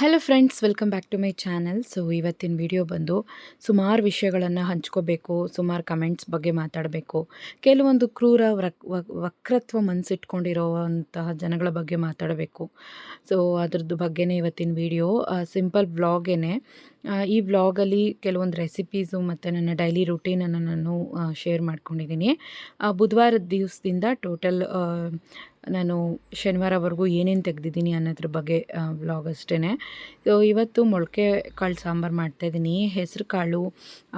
Hello friends welcome back to my channel so ಇವತ್ತಿನ video ಬಂದು ಸುಮಾರು ವಿಷಯಗಳನ್ನು ಹಂಚ್ಕೋಬೇಕು, ಸುಮಾರು ಕಮೆಂಟ್ಸ್ ಬಗ್ಗೆ ಮಾತಾಡಬೇಕು. ಕೆಲವೊಂದು ಕ್ರೂರ ವಕ್ರತ್ವ ಮನಸ್ಸಿಟ್ಕೊಂಡಿರೋವಂತಹ ಜನಗಳ ಬಗ್ಗೆ ಮಾತಾಡಬೇಕು. ಸೊ ಅದ್ರದ್ದು ಬಗ್ಗೆನೇ ಇವತ್ತಿನ ವಿಡಿಯೋ ಸಿಂಪಲ್ ವ್ಲಾಗೇನೆ ಈ ವ್ಲಾಗಲ್ಲಿ ಕೆಲವೊಂದು ರೆಸಿಪೀಸು ಮತ್ತು ನನ್ನ ಡೈಲಿ ರುಟೀನನ್ನು ನಾನು ಶೇರ್ ಮಾಡ್ಕೊಂಡಿದ್ದೀನಿ. ಬುಧವಾರದ ದಿವಸದಿಂದ ಟೋಟಲ್ ನಾನು ಶನಿವಾರವರೆಗೂ ಏನೇನು ತೆಗೆದಿದ್ದೀನಿ ಅನ್ನೋದ್ರ ಬಗ್ಗೆ ವ್ಲಾಗ್ ಅಷ್ಟೇ ಸೊ ಇವತ್ತು ಮೊಳಕೆ ಕಾಳು ಸಾಂಬಾರು ಮಾಡ್ತಾಯಿದ್ದೀನಿ ಹೆಸರು ಕಾಳು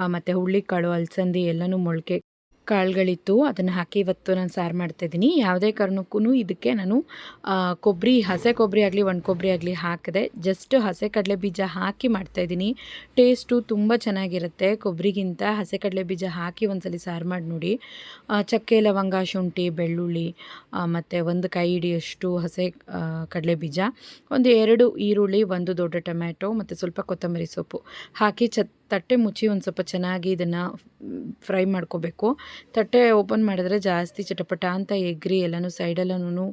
ಮತ್ತು ಹುಳ್ಳಿಕಾಳು ಅಲಸಂದಿ ಎಲ್ಲನೂ ಮೊಳಕೆ ಕಾಳುಗಳಿತ್ತು, ಅದನ್ನು ಹಾಕಿ ಇವತ್ತು ನಾನು ಸಾರು ಮಾಡ್ತಾಯಿದ್ದೀನಿ ಯಾವುದೇ ಕಾರಣಕ್ಕೂ ಇದಕ್ಕೆ ನಾನು ಕೊಬ್ಬರಿ ಹಸೆ ಕೊಬ್ಬರಿ ಆಗಲಿ, ಒಣ ಕೊಬ್ಬರಿ ಆಗಲಿ ಹಾಕಿದೆ ಜಸ್ಟ್ ಹಸೆ ಕಡಲೆ ಬೀಜ ಹಾಕಿ ಮಾಡ್ತಾಯಿದ್ದೀನಿ ಟೇಸ್ಟು ತುಂಬ ಚೆನ್ನಾಗಿರುತ್ತೆ. ಕೊಬ್ಬರಿಗಿಂತ ಹಸೆ ಕಡಲೆ ಬೀಜ ಹಾಕಿ ಒಂದ್ಸಲಿ ಸಾರು ಮಾಡಿ ನೋಡಿ. ಚಕ್ಕೆ, ಲವಂಗ, ಶುಂಠಿ, ಬೆಳ್ಳುಳ್ಳಿ ಮತ್ತು ಒಂದು ಕೈ ಹಿಡಿಯಷ್ಟು ಹಸೆ ಕಡಲೆ ಬೀಜ, ಒಂದು ಎರಡು ಈರುಳ್ಳಿ, ಒಂದು ದೊಡ್ಡ ಟೊಮ್ಯಾಟೊ, ಮತ್ತು ಸ್ವಲ್ಪ ಕೊತ್ತಂಬರಿ ಸೊಪ್ಪು ಹಾಕಿ ಚ ತಟ್ಟೆ ಮುಚ್ಚಿ ಒಂದು ಸ್ವಲ್ಪ ಚೆನ್ನಾಗಿ ಇದನ್ನು ಫ್ರೈ ಮಾಡ್ಕೋಬೇಕು. ತಟ್ಟೆ ಓಪನ್ ಮಾಡಿದ್ರೆ ಜಾಸ್ತಿ ಚಟಪಟ ಅಂತ ಎಗ್ರಿ ಎಲ್ಲನೂ ಸೈಡೆಲ್ಲನೂ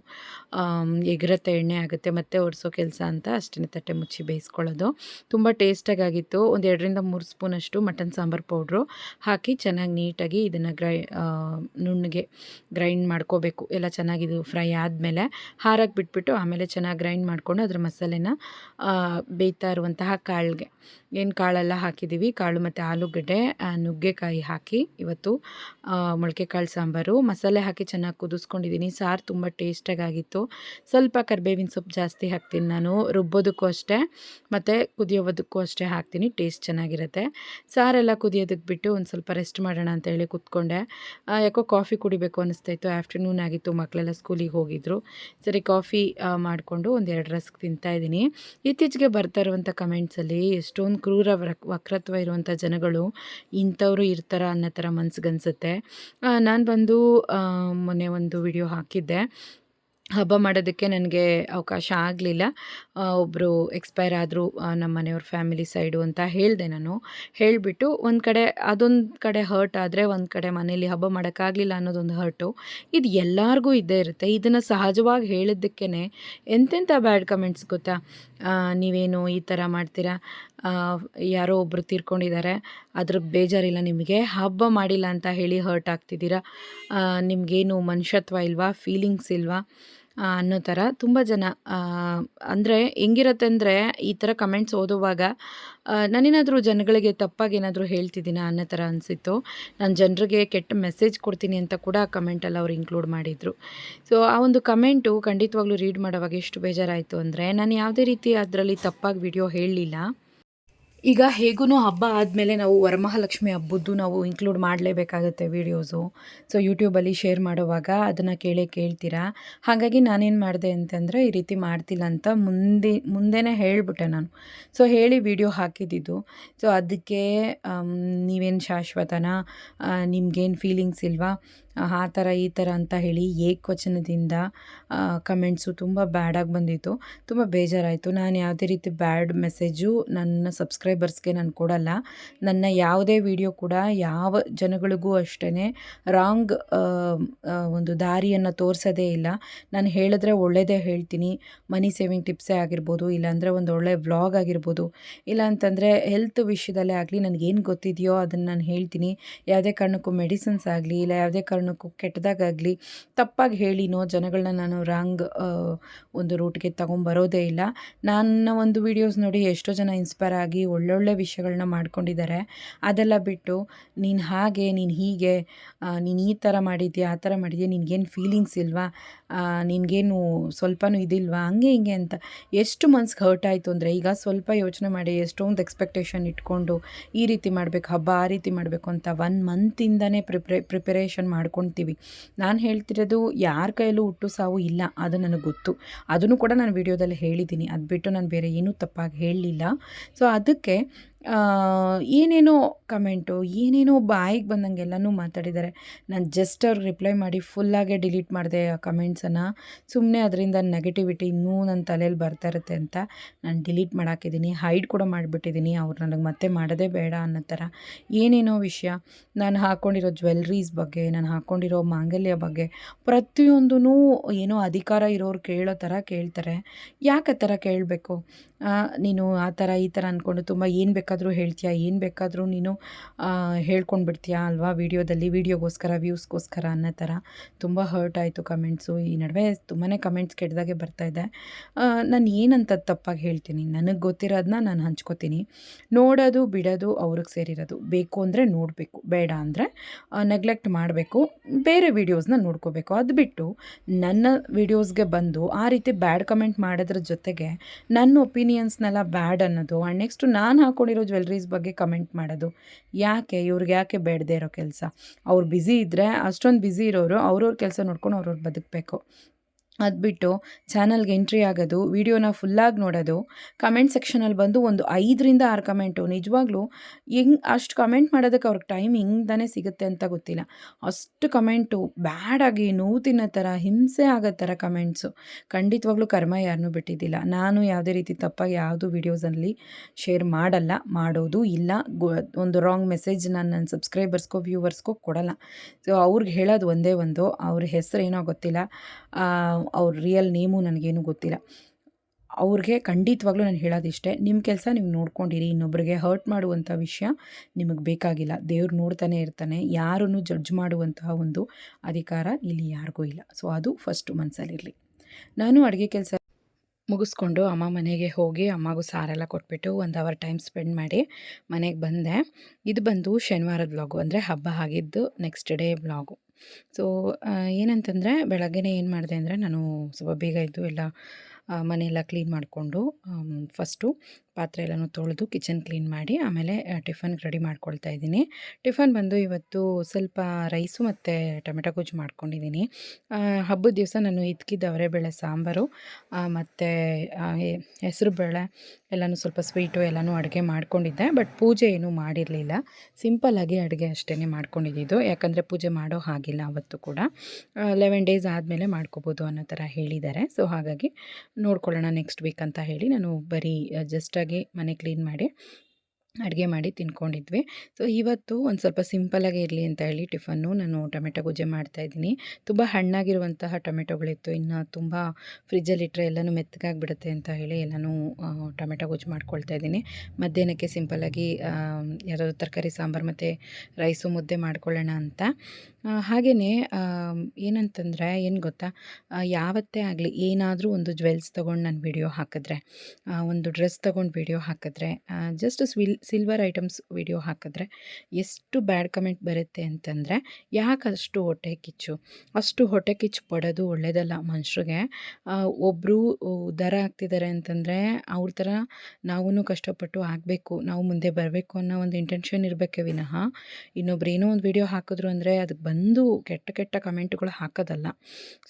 ಎಗ್ರತ್ತೆ ಎಣ್ಣೆ ಆಗುತ್ತೆ, ಮತ್ತೆ ಒರೆಸೋ ಕೆಲಸ ಅಂತ ಅಷ್ಟೇ ತಟ್ಟೆ ಮುಚ್ಚಿ ಬೇಯಿಸ್ಕೊಳ್ಳೋದು. ತುಂಬ ಟೇಸ್ಟಾಗಿತ್ತು ಒಂದು ಎರಡರಿಂದ ಮೂರು ಸ್ಪೂನಷ್ಟು ಮಟನ್ ಸಾಂಬಾರು ಪೌಡ್ರು ಹಾಕಿ ಚೆನ್ನಾಗಿ ನೀಟಾಗಿ ಇದನ್ನು ಗ್ರೈ ನುಣ್ಣಗೆ ಗ್ರೈಂಡ್ ಮಾಡ್ಕೋಬೇಕು. ಎಲ್ಲ ಚೆನ್ನಾಗಿ ಇದು ಫ್ರೈ ಆದಮೇಲೆ ಹಾರಕ್ಕೆ ಬಿಟ್ಬಿಟ್ಟು ಆಮೇಲೆ ಚೆನ್ನಾಗಿ ಗ್ರೈಂಡ್ ಮಾಡಿಕೊಂಡು ಅದ್ರ ಮಸಾಲೆನ ಬೇಯ್ತಾ ಇರುವಂತಹ ಕಾಳಿಗೆ. ಏನು ಕಾಳೆಲ್ಲ ಹಾಕಿದ್ದೀವಿ ಕಾಳು ಮತ್ತು ಆಲೂಗಡ್ಡೆ ನುಗ್ಗೆಕಾಯಿ ಹಾಕಿ ಇವತ್ತು ಮೊಳಕೆ ಕಾಳು ಸಾಂಬಾರು. ಮಸಾಲೆ ಹಾಕಿ ಚೆನ್ನಾಗಿ ಕುದಿಸ್ಕೊಂಡಿದ್ದೀನಿ ಸಾರು ತುಂಬ ಟೇಸ್ಟಾಗಿ ಆಗಿತ್ತು ಸ್ವಲ್ಪ ಕರಿಬೇವಿನ ಸೊಪ್ಪು ಜಾಸ್ತಿ ಹಾಕ್ತೀನಿ ನಾನು. ರುಬ್ಬೋದಕ್ಕೂ ಅಷ್ಟೇ. ಮತ್ತು ಕುದಿಯೋದಕ್ಕೂ ಅಷ್ಟೇ ಹಾಕ್ತೀನಿ. ಟೇಸ್ಟ್ ಚೆನ್ನಾಗಿರುತ್ತೆ. ಸಾರೆಲ್ಲ ಕುದಿಯೋದಕ್ಕೆ ಬಿಟ್ಟು ಒಂದು ಸ್ವಲ್ಪ ರೆಸ್ಟ್ ಮಾಡೋಣ ಅಂತ ಹೇಳಿ ಕೂತ್ಕೊಂಡೆ. ಯಾಕೋ ಕಾಫಿ ಕುಡಿಬೇಕು ಅನ್ನಿಸ್ತಾಯಿತ್ತು ಆಫ್ಟರ್ನೂನ್ ಆಗಿತ್ತು. ಮಕ್ಕಳೆಲ್ಲ ಸ್ಕೂಲಿಗೆ ಹೋಗಿದ್ರು. ಸರಿ, ಕಾಫಿ ಮಾಡಿಕೊಂಡು ಒಂದು ಎರಡು ರಸ್ಕ್ ತಿಂತಾಯಿದ್ದೀನಿ ಇತ್ತೀಚೆಗೆ ಬರ್ತಾ ಇರುವಂಥ ಕಮೆಂಟ್ಸಲ್ಲಿ ಎಷ್ಟೊಂದು ಕ್ರೂರ ವಕ್ರತ್ವ ಇರುವಂಥ ಜನಗಳು ಇಂಥವರು ಇರ್ತಾರ ಅನ್ನೋ ಥರ ಮನ್ಸಿಗನ್ಸುತ್ತೆ. ನಾನು ಬಂದು ಮೊನ್ನೆ ಒಂದು ವಿಡಿಯೋ ಹಾಕಿದ್ದೆ. ಹಬ್ಬ ಮಾಡೋದಕ್ಕೆ ನನಗೆ ಅವಕಾಶ ಆಗಲಿಲ್ಲ. ಒಬ್ಬರು ಎಕ್ಸ್ಪೈರ್ ಆದರೂ ನಮ್ಮ ಮನೆಯವ್ರ ಫ್ಯಾಮಿಲಿ ಸೈಡು ಅಂತ ಹೇಳಿದೆ ನಾನು. ಹೇಳಿಬಿಟ್ಟು ಒಂದು ಕಡೆ, ಅದೊಂದು ಕಡೆ ಹರ್ಟ್ ಆದರೆ ಒಂದು ಕಡೆ ಮನೇಲಿ ಹಬ್ಬ ಮಾಡೋಕ್ಕಾಗಲಿಲ್ಲ ಅನ್ನೋದೊಂದು ಹರ್ಟು ಇದು ಎಲ್ಲರಿಗೂ ಇದ್ದೇ ಇರುತ್ತೆ. ಇದನ್ನು ಸಹಜವಾಗಿ ಹೇಳಿದ್ದಕ್ಕೇ ಎಂತೆಂಥ ಬ್ಯಾಡ್ ಕಮೆಂಟ್ಸ್ ಗೊತ್ತಾ? ನೀವೇನು ಈ ಥರ ಮಾಡ್ತೀರಾ? ಯಾರೋ ಒಬ್ಬರು ತೀರ್ಕೊಂಡಿದ್ದಾರೆ ಅದ್ರ ಬೇಜಾರಿಲ್ಲ ನಿಮಗೆ. ಹಬ್ಬ ಮಾಡಿಲ್ಲ ಅಂತ ಹೇಳಿ ಹರ್ಟ್ ಆಗ್ತಿದ್ದೀರಾ? ನಿಮಗೇನು ಮನುಷ್ಯತ್ವ ಇಲ್ವಾ? ಫೀಲಿಂಗ್ಸ್ ಇಲ್ವಾ? ಅನ್ನೋ ಥರ ತುಂಬ ಜನ ಅಂದರೆ ಹೆಂಗಿರತ್ತೆ ಅಂದರೆ ಈ ಥರ ಕಮೆಂಟ್ಸ್ ಓದುವಾಗ ನಾನೇನಾದರೂ ಜನಗಳಿಗೆ ತಪ್ಪಾಗಿ ಏನಾದರೂ ಹೇಳ್ತಿದ್ದೀನಾ ಅನ್ನೋ ಥರ ಅನಿಸಿತ್ತು. ನಾನು ಜನರಿಗೆ ಕೆಟ್ಟ ಮೆಸೇಜ್ ಕೊಡ್ತೀನಿ ಅಂತ ಕೂಡ ಆ ಕಮೆಂಟಲ್ಲಿ ಅವ್ರು ಇನ್ಕ್ಲೂಡ್ ಮಾಡಿದರು. ಸೊ ಆ ಒಂದು ಕಮೆಂಟು ಖಂಡಿತವಾಗ್ಲೂ ರೀಡ್ ಮಾಡೋವಾಗ ಎಷ್ಟು ಬೇಜಾರಾಯಿತು ಅಂದರೆ, ನಾನು ಯಾವುದೇ ರೀತಿ ಅದರಲ್ಲಿ ತಪ್ಪಾಗಿ ವಿಡಿಯೋ ಹೇಳಲಿಲ್ಲ. ಈಗ ಹೇಗೂ ಹಬ್ಬ ಆದಮೇಲೆ ನಾವು ವರಮಹಾಲಕ್ಷ್ಮಿ ಹಬ್ಬದ್ದು ನಾವು ಇನ್ಕ್ಲೂಡ್ ಮಾಡಲೇಬೇಕಾಗುತ್ತೆ ವೀಡಿಯೋಸು ಸೊ ಯೂಟ್ಯೂಬಲ್ಲಿ ಶೇರ್ ಮಾಡುವಾಗ ಅದನ್ನು ಕೇಳೇ ಕೇಳ್ತೀರಾ? ಹಾಗಾಗಿ ನಾನೇನು ಮಾಡಿದೆ ಅಂತಂದರೆ ಈ ರೀತಿ ಮಾಡ್ತಿಲ್ಲ ಅಂತ ಮುಂದೆ, ಮುಂದೆನೇ ಹೇಳಿಬಿಟ್ಟೆ ನಾನು. ಸೊ ಹೇಳಿ ವಿಡಿಯೋ ಹಾಕಿದ್ದಿದ್ದು. ಸೊ ಅದಕ್ಕೆ ನೀವೇನು ಶಾಶ್ವತನ? ನಿಮಗೇನು ಫೀಲಿಂಗ್ಸ್ ಇಲ್ವಾ? ಆ ಥರ ಈ ಥರ ಅಂತ ಹೇಳಿ ಏಕವಚನದಿಂದ ಕಮೆಂಟ್ಸು ತುಂಬ ಬ್ಯಾಡಾಗಿ ಬಂದಿತ್ತು. ತುಂಬ ಬೇಜಾರಾಯಿತು. ನಾನು ಯಾವುದೇ ರೀತಿ ಬ್ಯಾಡ್ ಮೆಸೇಜು ನನ್ನ ಸಬ್ಸ್ಕ್ರೈಬರ್ಸ್ಗೆ ನಾನು ಕೊಡಲ್ಲ. ನನ್ನ ಯಾವುದೇ ವಿಡಿಯೋ ಕೂಡ ಯಾವ ಜನಗಳಿಗೂ ಅಷ್ಟೇ ರಾಂಗ್ ಒಂದು ದಾರಿಯನ್ನು ತೋರಿಸೋದೇ ಇಲ್ಲ. ನಾನು ಹೇಳಿದ್ರೆ ಒಳ್ಳೆಯದೇ ಹೇಳ್ತೀನಿ. ಮನಿ ಸೇವಿಂಗ್ ಟಿಪ್ಸೇ ಆಗಿರ್ಬೋದು, ಇಲ್ಲಾಂದರೆ ಒಂದು ಒಳ್ಳೆ ವ್ಲಾಗ್ ಆಗಿರ್ಬೋದು. ಇಲ್ಲ ಅಂತಂದರೆ ಹೆಲ್ತ್ ವಿಷಯದಲ್ಲೇ ಆಗಲಿ, ನನಗೇನು ಗೊತ್ತಿದೆಯೋ ಅದನ್ನು ನಾನು ಹೇಳ್ತೀನಿ. ಯಾವುದೇ ಕಾರಣಕ್ಕೂ ಮೆಡಿಸಿನ್ಸ್ ಆಗಲಿ, ಇಲ್ಲ ಯಾವುದೇ ಕಾರಣಕ್ಕೂ ಕೆಟ್ಟದಾಗಲಿ ತಪ್ಪಾಗಿ ಹೇಳಿನೋ, ಜನಗಳನ್ನ ನಾನು ರಾಂಗ್ ಒಂದು ರೂಟ್ಗೆ ತೊಗೊಂಬರೋದೇ ಇಲ್ಲ. ನನ್ನ ಒಂದು ವೀಡಿಯೋಸ್ ನೋಡಿ ಎಷ್ಟೋ ಜನ ಇನ್ಸ್ಪೈರ್ ಆಗಿ ಒಳ್ಳೊಳ್ಳೆ ವಿಷಯಗಳನ್ನ ಮಾಡ್ಕೊಂಡಿದ್ದಾರೆ ಅದೆಲ್ಲ ಬಿಟ್ಟು ನೀನು ಹಾಗೆ, ನೀನು ಹೀಗೆ ನೀನು ಈ ಥರ ಮಾಡಿದ್ಯಾ, ಆ ಥರ ಮಾಡಿದ್ಯಾ, ನಿನಗೇನು ಫೀಲಿಂಗ್ಸ್ ಇಲ್ವಾ? ನಿನಗೇನು ಸ್ವಲ್ಪನೂ ಇದಿಲ್ವಾ? ಹಂಗೆ ಹಿಂಗೆ ಅಂತ ಎಷ್ಟು ಮನ್ಸಿಗೆ ಹರ್ಟ್ ಆಯಿತು ಅಂದರೆ ಈಗ ಸ್ವಲ್ಪ ಯೋಚನೆ ಮಾಡಿ ಎಷ್ಟೊಂದು ಎಕ್ಸ್ಪೆಕ್ಟೇಷನ್ ಇಟ್ಕೊಂಡು ಈ ರೀತಿ ಮಾಡಬೇಕು, ಹಬ್ಬ ಆ ರೀತಿ ಮಾಡಬೇಕು ಅಂತ ಒನ್ ಮಂತಿಂದನೇ ಪ್ರಿಪ್ರೇ ಪ್ರಿಪರೇಷನ್ ಮಾಡ್ಕೊತೀವಿ. ನಾನು ಹೇಳ್ತಿರೋದು ಯಾರ ಕೈಯಲ್ಲೂ ಹುಟ್ಟು ಸಾವು ಇಲ್ಲ, ಅದು ನನಗೆ ಗೊತ್ತು. ಅದನ್ನು ಕೂಡ ನಾನು ವಿಡಿಯೋದಲ್ಲಿ ಹೇಳಿದ್ದೀನಿ ಅದು ಬಿಟ್ಟು ನಾನು ಬೇರೆ ಏನೂ ತಪ್ಪಾಗಿ ಹೇಳಲಿಲ್ಲ. ಸೊ ಅದಕ್ಕೆ ಏನೇನೋ ಕಮೆಂಟು, ಏನೇನೋ ಬಾಯಿಗೆ ಬಂದಂಗೆ ಎಲ್ಲನೂ ಮಾತಾಡಿದ್ದಾರೆ. ನಾನು ಜಸ್ಟ್ ಅವ್ರಿಗೆ ರಿಪ್ಲೈ ಮಾಡಿ ಫುಲ್ಲಾಗೆ ಡಿಲೀಟ್ ಮಾಡಿದೆ ಆ ಕಮೆಂಟ್ಸನ್ನು ಸುಮ್ಮನೆ ಅದರಿಂದ ನೆಗೆಟಿವಿಟಿ ಇನ್ನೂ ನನ್ನ ತಲೆಯಲ್ಲಿ ಬರ್ತಾ ಇರುತ್ತೆ ಅಂತ ನಾನು ಡಿಲೀಟ್ ಮಾಡಾಕಿದ್ದೀನಿ ಹೈಡ್ ಕೂಡ ಮಾಡಿಬಿಟ್ಟಿದ್ದೀನಿ ಅವ್ರು ನನಗೆ ಮತ್ತೆ ಮಾಡೋದೇ ಬೇಡ ಅನ್ನೋ ಥರ ಏನೇನೋ ವಿಷಯ. ನಾನು ಹಾಕ್ಕೊಂಡಿರೋ ಜ್ಯುವೆಲ್ರೀಸ್ ಬಗ್ಗೆ, ನಾನು ಹಾಕ್ಕೊಂಡಿರೋ ಮಾಂಗಲ್ಯ ಬಗ್ಗೆ ಪ್ರತಿಯೊಂದೂ ಏನೋ ಅಧಿಕಾರ ಇರೋರು ಕೇಳೋ ಥರ ಕೇಳ್ತಾರೆ. ಯಾಕೆ ಆ ಥರ ಕೇಳಬೇಕು? ನೀನು ಆ ಥರ ಈ ಥರ ಅಂದ್ಕೊಂಡು ತುಂಬ ಏನು ಹೇಳ್ತೀಯ? ಏನು ಬೇಕಾದರೂ ನೀನು ಹೇಳ್ಕೊಂಡು ಬಿಡ್ತೀಯಾ ಅಲ್ವಾ ವೀಡಿಯೋದಲ್ಲಿ? ವೀಡಿಯೋಗೋಸ್ಕರ, ವ್ಯೂಸ್ಗೋಸ್ಕರ ಅನ್ನೋ ಥರ. ತುಂಬ ಹರ್ಟ್ ಆಯಿತು ಕಮೆಂಟ್ಸು ಈ ನಡುವೆ ತುಂಬಾ ಕಮೆಂಟ್ಸ್ ಕೆಟ್ಟದಾಗೆ ಬರ್ತಾಯಿದೆ ನಾನು ಏನಂತ ತಪ್ಪಾಗಿ ಹೇಳ್ತೀನಿ. ನನಗೆ ಗೊತ್ತಿರೋದನ್ನ ನಾನು ಹಂಚ್ಕೋತೀನಿ. ನೋಡೋದು, ಬಿಡೋದು, ಅವ್ರಿಗೆ ಸೇರಿರೋದು. ಬೇಕು ಅಂದರೆ ನೋಡಬೇಕು. ಬೇಡ ಅಂದರೆ ನೆಗ್ಲೆಕ್ಟ್ ಮಾಡಬೇಕು. ಬೇರೆ ವೀಡಿಯೋಸ್ನ ನೋಡ್ಕೋಬೇಕು. ಅದು ಬಿಟ್ಟು ನನ್ನ ವೀಡಿಯೋಸ್ಗೆ ಬಂದು ಆ ರೀತಿ ಬ್ಯಾಡ್ ಕಮೆಂಟ್ ಮಾಡೋದ್ರ ಜೊತೆಗೆ ನನ್ನ ಒಪಿನಿಯನ್ಸ್ನೆಲ್ಲ ಬ್ಯಾಡ್ ಅನ್ನೋದು. ಆ್ಯಂಡ್ ನೆಕ್ಸ್ಟು ನಾನು ಹಾಕ್ಕೊಂಡಿರೋ ಜ್ಯುವೆಲ್ರೀಸ್ ಬಗ್ಗೆ ಕಮೆಂಟ್ ಮಾಡೋದು. ಯಾಕೆ? ಇವ್ರಿಗೆ ಯಾಕೆ ಬೇಡದೇ ಇರೋ ಕೆಲಸ? ಅವ್ರು ಬ್ಯುಸಿ ಇದ್ದರೆ ಅಷ್ಟೊಂದು ಬ್ಯುಸಿ ಇರೋರು ಅವ್ರವ್ರ ಕೆಲಸ ನೋಡ್ಕೊಂಡು ಅವ್ರವ್ರು ಬದುಕಬೇಕು. ಅದು ಬಿಟ್ಟು ಚಾನಲ್ಗೆ ಎಂಟ್ರಿ ಆಗೋದು, ವೀಡಿಯೋನ ಫುಲ್ಲಾಗಿ ನೋಡೋದು, ಕಮೆಂಟ್ ಸೆಕ್ಷನಲ್ಲಿ ಬಂದು ಒಂದು ಐದರಿಂದ ಆರು ಕಮೆಂಟು. ನಿಜವಾಗ್ಲೂ ಹೆಂಗ್ ಅಷ್ಟು ಕಮೆಂಟ್ ಮಾಡೋದಕ್ಕೆ ಅವ್ರಿಗೆ ಟೈಮ್ ಹೆಂಗ್ದಾನೆ ಸಿಗುತ್ತೆ ಅಂತ ಗೊತ್ತಿಲ್ಲ. ಅಷ್ಟು ಕಮೆಂಟು, ಬ್ಯಾಡಾಗಿ ನೋವು ತಿನ್ನೋ ಥರ, ಹಿಂಸೆ ಆಗೋ ಥರ ಕಮೆಂಟ್ಸು. ಖಂಡಿತವಾಗ್ಲೂ ಕರ್ಮ ಯಾರನ್ನೂ ಬಿಟ್ಟಿದ್ದಿಲ್ಲ. ನಾನು ಯಾವುದೇ ರೀತಿ ತಪ್ಪಾಗಿ ಯಾವುದು ವೀಡಿಯೋಸಲ್ಲಿ ಶೇರ್ ಮಾಡಲ್ಲ, ಮಾಡೋದು ಇಲ್ಲ. ಒಂದು ರಾಂಗ್ ಮೆಸೇಜ್ ನಾನು ನನ್ನ ಸಬ್ಸ್ಕ್ರೈಬರ್ಸ್ಗೋ ವ್ಯೂವರ್ಸ್ಗೋ ಕೊಡಲ್ಲ. ಸೊ ಅವ್ರಿಗೆ ಹೇಳೋದು ಒಂದೇ ಒಂದು. ಅವ್ರ ಹೆಸರು ಏನೋ ಗೊತ್ತಿಲ್ಲ. ಅವ್ರ ರಿಯಲ್ ನೇಮು ನನಗೇನು ಗೊತ್ತಿಲ್ಲ. ಅವ್ರಿಗೆ ಖಂಡಿತವಾಗ್ಲೂ ನಾನು ಹೇಳೋದಿಷ್ಟೇ ನಿಮ್ಮ ಕೆಲಸ ನೀವು ನೋಡ್ಕೊಂಡಿರಿ ಇನ್ನೊಬ್ಬರಿಗೆ ಹರ್ಟ್ ಮಾಡುವಂಥ ವಿಷಯ ನಿಮಗೆ ಬೇಕಾಗಿಲ್ಲ. ದೇವ್ರು ನೋಡ್ತಾನೆ ಇರ್ತಾನೆ, ಯಾರನ್ನು ಜಡ್ಜ್ ಮಾಡುವಂತಹ ಒಂದು ಅಧಿಕಾರ ಇಲ್ಲಿ ಯಾರಿಗೂ ಇಲ್ಲ. ಸೊ ಅದು ಫಸ್ಟು ಮನಸ್ಸಲ್ಲಿರಲಿ ನಾನು ಅಡುಗೆ ಕೆಲಸ ಮುಗಿಸ್ಕೊಂಡು ಅಮ್ಮ ಮನೆಗೆ ಹೋಗಿ ಅಮ್ಮಗೂ ಸಾರೆಲ್ಲ ಕೊಟ್ಬಿಟ್ಟು ಒಂದು ಅವರ್ ಟೈಮ್ ಸ್ಪೆಂಡ್ ಮಾಡಿ ಮನೆಗೆ ಬಂದೆ. ಇದು ಬಂದು ಶನಿವಾರದ ಬ್ಲಾಗು ಅಂದರೆ ಹಬ್ಬ ಆಗಿದ್ದು ನೆಕ್ಸ್ಟ್ ಡೇ ವ್ಲಾಗು ಸೊ ಏನಂತಂದರೆ ಬೆಳಗ್ಗೆನೇ ಏನು ಮಾಡಿದೆ ಅಂದರೆ ನಾನು ಸ್ವಲ್ಪ ಬೇಗ ಇದ್ದು ಎಲ್ಲ ಮನೆಯೆಲ್ಲ ಕ್ಲೀನ್ ಮಾಡಿಕೊಂಡು ಫಸ್ಟು ಪಾತ್ರೆ ಎಲ್ಲನೂ ತೊಳೆದು ಕಿಚನ್ ಕ್ಲೀನ್ ಮಾಡಿ ಆಮೇಲೆ ಟಿಫನ್ಗೆ ರೆಡಿ ಮಾಡ್ಕೊಳ್ತಾ ಇದ್ದೀನಿ. ಟಿಫನ್ ಬಂದು ಇವತ್ತು ಸ್ವಲ್ಪ ರೈಸು ಮತ್ತು ಟೊಮೆಟೊ ಗೊಜ್ಜು ಮಾಡ್ಕೊಂಡಿದ್ದೀನಿ. ಹಬ್ಬದ ದಿವಸ ನಾನು ಇದ್ಕಿದ್ದ ಅವರೆಬೇಳೆ ಸಾಂಬಾರು ಮತ್ತು ಹೆಸರು ಬೇಳೆ ಎಲ್ಲನೂ ಸ್ವಲ್ಪ ಸ್ವೀಟು ಎಲ್ಲನೂ ಅಡುಗೆ ಮಾಡ್ಕೊಂಡಿದ್ದೆ. ಬಟ್ ಪೂಜೆ ಏನೂ ಮಾಡಿರಲಿಲ್ಲ. ಸಿಂಪಲ್ಲಾಗಿ ಅಡುಗೆ ಅಷ್ಟೇ ಮಾಡ್ಕೊಂಡಿದ್ದು. ಯಾಕಂದರೆ ಪೂಜೆ ಮಾಡೋ ಹಾಗಿಲ್ಲ ಅವತ್ತು ಕೂಡ. ಲೆವೆನ್ ಡೇಸ್ ಆದಮೇಲೆ ಮಾಡ್ಕೋಬೋದು ಅನ್ನೋ ಥರ ಹೇಳಿದ್ದಾರೆ. ಸೊ ಹಾಗಾಗಿ ನೋಡ್ಕೊಳ್ಳೋಣ ನೆಕ್ಸ್ಟ್ ವೀಕ್ ಅಂತ ಹೇಳಿ ನಾನು ಬರೀ ಜಸ್ಟಾಗಿ ಮನೆ ಕ್ಲೀನ್ ಮಾಡಿ ಅಡುಗೆ ಮಾಡಿ ತಿನ್ಕೊಂಡಿದ್ವಿ. ಸೊ ಇವತ್ತು ಒಂದು ಸ್ವಲ್ಪ ಸಿಂಪಲಾಗೇ ಇರಲಿ ಅಂತ ಹೇಳಿ ಟಿಫನ್ನು ನಾನು ಟೊಮೆಟೊ ಗೊಜ್ಜೆ ಮಾಡ್ತಾಯಿದ್ದೀನಿ ತುಂಬ ಹಣ್ಣಾಗಿರುವಂತಹ ಟೊಮೆಟೊಗಳಿತ್ತು. ಇನ್ನು ತುಂಬ ಫ್ರಿಜ್ಜಲ್ಲಿಟ್ಟರೆ ಎಲ್ಲನೂ ಮೆತ್ತಗಾಗಿಬಿಡುತ್ತೆ ಅಂತ ಹೇಳಿ ಎಲ್ಲನೂ ಟೊಮೆಟೊ ಗೊಜ್ಜು ಮಾಡ್ಕೊಳ್ತಾ ಇದ್ದೀನಿ. ಮಧ್ಯಾಹ್ನಕ್ಕೆ ಸಿಂಪಲಾಗಿ ಯಾರಾದ್ರು ತರಕಾರಿ, ಸಾಂಬಾರು ಮತ್ತು ರೈಸು ಮುದ್ದೆ ಮಾಡ್ಕೊಳ್ಳೋಣ ಅಂತ. ಹಾಗೆಯೇ ಏನಂತಂದರೆ ಏನು ಗೊತ್ತಾ? ಯಾವತ್ತೇ ಆಗಲಿ ಏನಾದರೂ ಒಂದು ಜ್ವೆಲ್ಸ್ ತೊಗೊಂಡು ನಾನು ವಿಡಿಯೋ ಹಾಕಿದ್ರೆ ಒಂದು ಡ್ರೆಸ್ ತೊಗೊಂಡು ವಿಡಿಯೋ ಹಾಕಿದ್ರೆ ಜಸ್ಟ್ ಸ್ವಿಲ್ ಸಿಲ್ವರ್ ಐಟಮ್ಸ್ ವಿಡಿಯೋ ಹಾಕಿದ್ರೆ ಎಷ್ಟು ಬ್ಯಾಡ್ ಕಮೆಂಟ್ ಬರುತ್ತೆ ಅಂತಂದರೆ, ಯಾಕೆ ಅಷ್ಟು ಹೊಟ್ಟೆ ಕಿಚ್ಚು? ಅಷ್ಟು ಹೊಟ್ಟೆ ಕಿಚ್ಚು ಪಡೋದು ಒಳ್ಳೆಯದಲ್ಲ ಮನುಷ್ಯರಿಗೆ. ಒಬ್ಬರು ಉದ್ಧಾರ ಆಗ್ತಿದ್ದಾರೆ ಅಂತಂದರೆ ಅವ್ರ ಥರ ನಾವೂ ಕಷ್ಟಪಟ್ಟು ಆಗಬೇಕು ನಾವು ಮುಂದೆ ಬರಬೇಕು ಅನ್ನೋ ಒಂದು ಇಂಟೆನ್ಷನ್ ಇರಬೇಕೆ ವಿನಃ ಇನ್ನೊಬ್ರು ಏನೋ ಒಂದು ವಿಡಿಯೋ ಹಾಕಿದ್ರು ಅಂದರೆ ಅದಕ್ಕೆ ಬಂದು ಕೆಟ್ಟ ಕೆಟ್ಟ ಕಮೆಂಟ್ಗಳು ಹಾಕೋದಲ್ಲ.